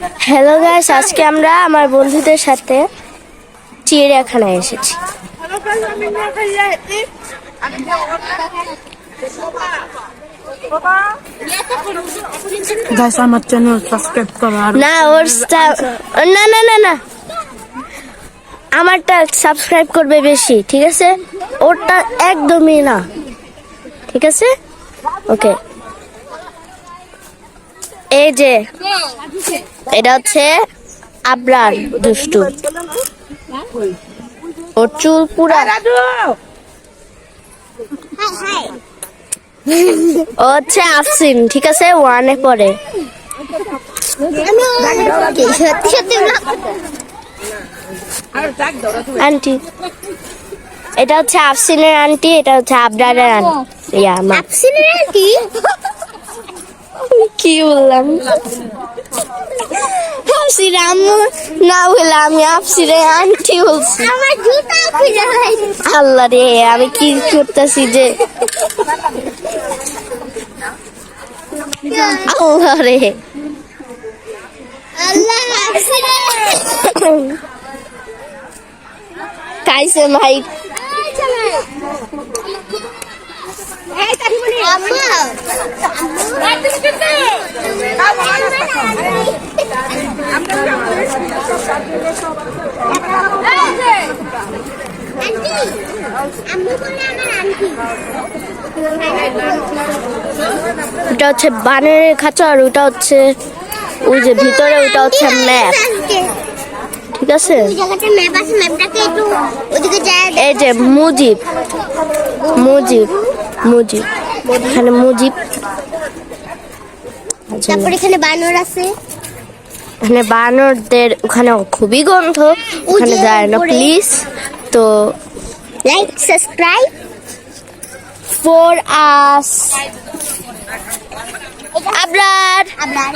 Hello guys আজকে আমরা আমার বন্ধুদের সাথে চিড়িয়াখানায় এসেছি। গাইস আমার চ্যানেল সাবস্ক্রাইব করো আর না ওর না না না না। আমারটা সাবস্ক্রাইব করবে বেশি ঠিক আছে? ওরটা একদমই না। ঠিক আছে? ওকে এই যে এটা হচ্ছে আবরার দুষ্টু। ওর চুল পুরা ও হচ্ছে আফসিন ঠিক আছে? ওয়ানে পড়ে। সত্যি সত্যি আন্টি। এটা হচ্ছে আফসিনের আন্টি এটা হচ্ছে আবরারের আন্টি। ইয়া মা। আপসিনের কি বললাম? আফসির আম্মু না বলে আমি আফসিরের আন্টি বলছি। আমার জুতা খুঁজে আল্লাহ রে আমি কি করতেছি যে? আল্লাহ রে। কাইছে ভাই। ওটা হচ্ছে বানরের খাঁচা আর ওটা হচ্ছে ওই যে ভিতরে ওটা হচ্ছে ম্যাপ ঠিক আছে? এই যে মুজিব। মুজিব। মুজিব। এখানে মুজিব তারপর এখানে বানর আছে। এখানে বানরদের ওখানে খুবই গন্ধ। ওখানে যায় না প্লিজ তো like subscribe for us Abrar. আবার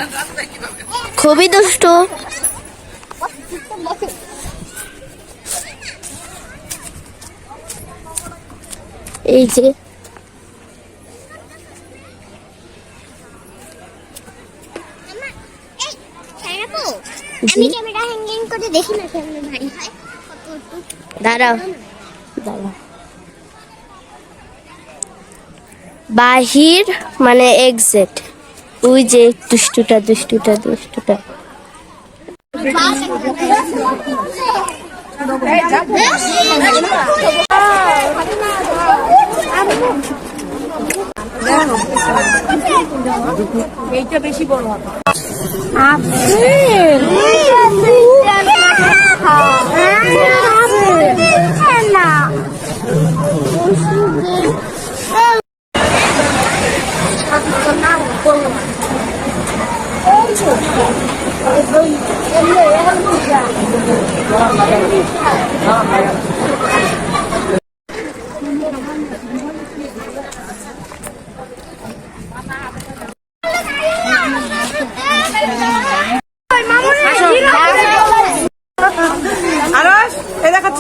খুবই দুষ্ট। এই যে ছাড়াবো আমি ক্যামেরা হ্যাঙ্গিং করে দেখি না কেমন ভারী হয়। দাঁড়াও। দাঁড়াও। বাহির মানে এক্সিট ওই যে দুষ্টুটা দুষ্টুটা দুষ্টুটা। এইটা বেশি বড় হবে। আরস এ দেখাচ্ছি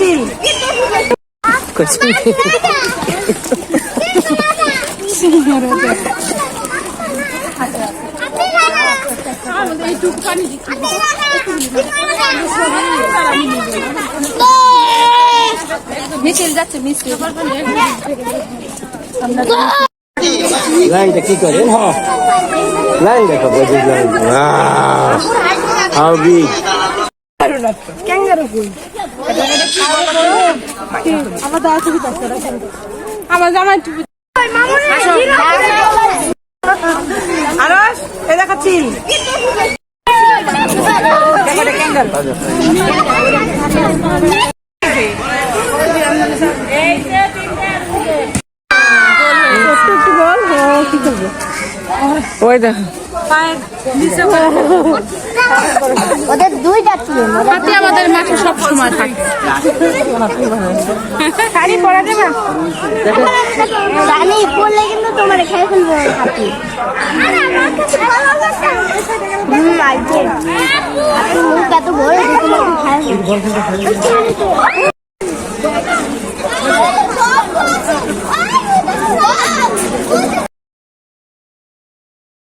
মিছিল যাচ্ছে মিছিল লাইনটা কি করেন? হ্যাঁ। লাইন দেখো হাউ বিগ। ক্যাঙ্গারু কই আমার অসুবিধা আমার জামাই টুপি আরস এ দেখাচ্ছি ওই দেখো। ওদের দুইটা টিম হাতে আমাদের মাঠে সব সময় থাকে। শাড়ি পরা দেবা জানি পড়লে কিন্তু তোমার খেয়ে ফেলব হাতি। হুম মুখ এত বড় খায়